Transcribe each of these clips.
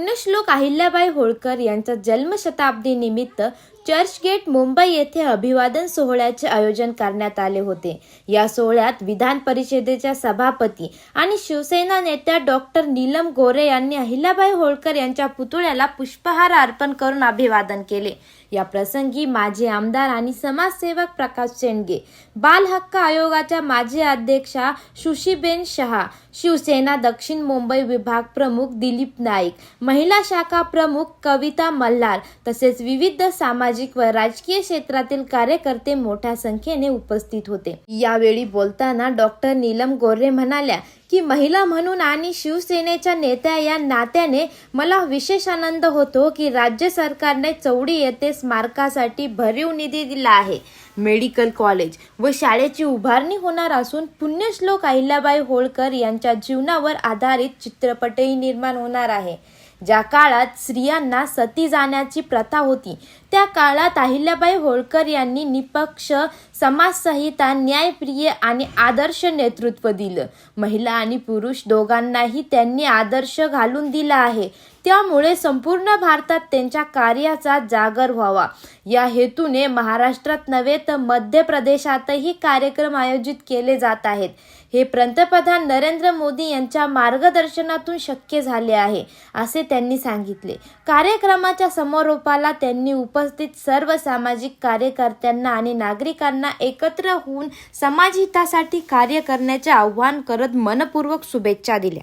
অন্য श्लोक अहिल्याबाई होळकर यांचा जन्मशताब्दी निमित्त चर्चगेट मुंबई येथे अभिवादन सोहळ्याचे आयोजन करण्यात आले होते. या सोहळ्यात विधान परिषदेच्या सभापती आणि शिवसेना नेत्या डॉक्टर नीलम गोरे यांनी अहिल्याबाई होळकर यांच्या पुतळ्याला पुष्पहार अर्पण करून अभिवादन केले. या प्रसंगी माजी आमदार आणि समाजसेवक प्रकाश शेंडगे बाल हक्क आयोगाच्या माजी अध्यक्षा सुशीबेन शहा शिवसेना दक्षिण मुंबई विभाग प्रमुख दिलीप नाईक महिला शाखा प्रमुख कविता मल्हार तसेच विविध सामाजिक व राजकीय क्षेत्रातील कार्यकर्ते मोठ्या संख्येने उपस्थित होते. यावेळी बोलताना डॉक्टर नीलम गोरे म्हणाल्या की महिला म्हणून आणि शिवसेनेच्या नेत्या या नात्याने मला विशेष आनंद होतो की राज्य सरकारने चौडी येथे स्मारकासाठी भरीव निधी दिला आहे. मेडिकल कॉलेज व शाळेची उभारणी होणार असून पुण्यश्लोक अहिल्याबाई होळकर यांच्या जीवनावर आधारित चित्रपटही निर्माण होणार आहे. ज्या काळात स्त्रियांना सती जाण्याची प्रथा होती त्या काळात अहिल्याबाई होळकर यांनी निपक्ष समाजसंहिता न्यायप्रिय आणि आदर्श नेतृत्व दिलं. महिला आणि पुरुष दोघांनाही त्यांनी आदर्श घालून दिला आहे. त्यामुळे संपूर्ण भारतात त्यांच्या कार्याचा जागर व्हावा. या हेतूने महाराष्ट्रात नव्हे तर मध्य प्रदेशातही कार्यक्रम आयोजित केले जात आहेत. हे पंतप्रधान नरेंद्र मोदी यांच्या मार्गदर्शनातून शक्य झाले आहे असे त्यांनी सांगितले. कार्यक्रमाच्या समारोपाला त्यांनी उप उपस्थित सर्व सामाजिक कार्यकर्त्यांना आणि नागरिकांना एकत्र होऊन समाजहितासाठी कार्य करण्याचे आवाहन करत मनपूर्वक शुभेच्छा दिल्या.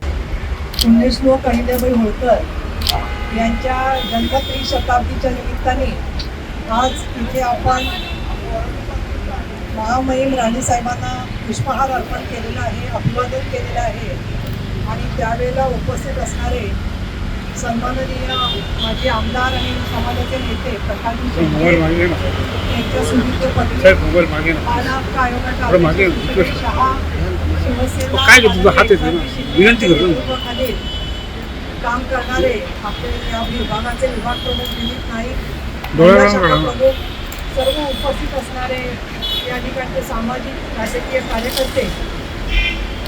पुण्यश्लोक अहिल्याबाई होळकर यांच्या जन्मत्री शताब्दीच्या निमित्ताने आज इथे आपण महामहिम राणीसाहेबांना पुष्पहार अर्पण केलेला आहे अभिवादन केलेलं आहे. आणि त्यावेळेला उपस्थित असणारे सन्माननीय माझे आमदार आणि समाजाचे नेते? विनंती करतो काम करणारे आपले या विभागाचे विभाग प्रमुख दिलीप नाईक. प्रमुख सर्व उपस्थित असणारे या ठिकाणचे सामाजिक राजकीय कार्यकर्ते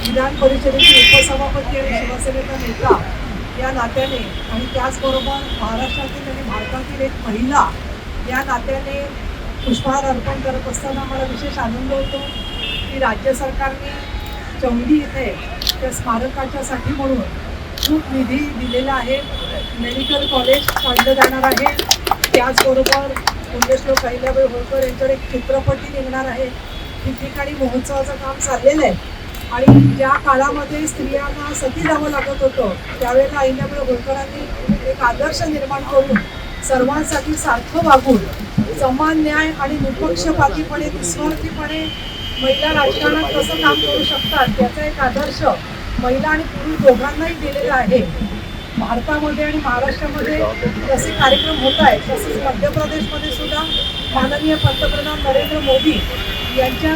विधान परिषदेचे उपसभापती आणि शिवसेनेचा नेता या नात्याने आणि त्याचबरोबर महाराष्ट्रातील आणि भारतातील एक महिला या नात्याने पुष्पहार अर्पण करत असताना मला विशेष आनंद होतो की राज्य सरकारने चौंडी इथे त्या स्मारकाच्यासाठी म्हणून खूप निधी दिलेला आहे. मेडिकल कॉलेज काढलं जाणार आहे. त्याचबरोबर पुण्यश्लोक अहिल्याबाई होळकर यांच्यावर एक चित्रपटही निघणार आहे. ठिकठिकाणी महोत्सवाचं काम चाललेलं आहे. आणि ज्या काळामध्ये स्त्रियांना सती जावं लागत होतं त्यावेळेला अहिल्याबाई होळकरांनी एक आदर्श निर्माण करून सर्वांसाठी सारखं वागून समान न्याय आणि निपक्षपातीपणे निस्वार्थीपणे महिला राजकारणात कसं काम करू शकतात याचा एक आदर्श महिला आणि पुरुष दोघांनाही दिलेला आहे. भारतामध्ये आणि महाराष्ट्रामध्ये जसे कार्यक्रम होत आहेत तसेच मध्य प्रदेशमध्ये सुद्धा माननीय पंतप्रधान नरेंद्र मोदी यांच्या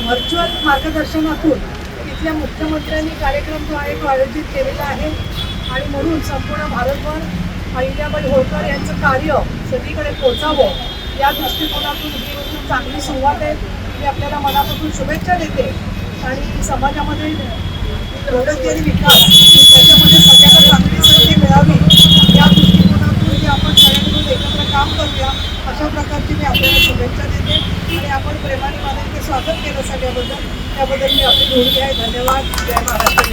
व्हर्च्युअल मार्गदर्शनातून आपल्या मुख्यमंत्र्यांनी कार्यक्रम जो आहे तो आयोजित केलेला आहे. आणि म्हणून संपूर्ण भारतभर अहिल्याबाई होळकर यांचं कार्य सगळीकडे पोचावं या दृष्टिकोनातून ही खूप चांगली सुरुवात आहे. मी आपल्याला मनापासून शुभेच्छा देते. आणि समाजामध्ये प्रगती आणि विकास त्याच्यामध्ये सगळ्यांना चांगली संधी मिळावी या दृष्टिकोनातून जे आपण सगळ्यांकडून एकत्र काम करूया अशा प्रकारची मी आपल्याला शुभेच्छा देते. आणि आपण प्रेमाने मला इथे स्वागत केलं सगळ्याबद्दल त्याबद्दल मी आपली ऋणी आहे. धन्यवाद. जय महाराष्ट्र.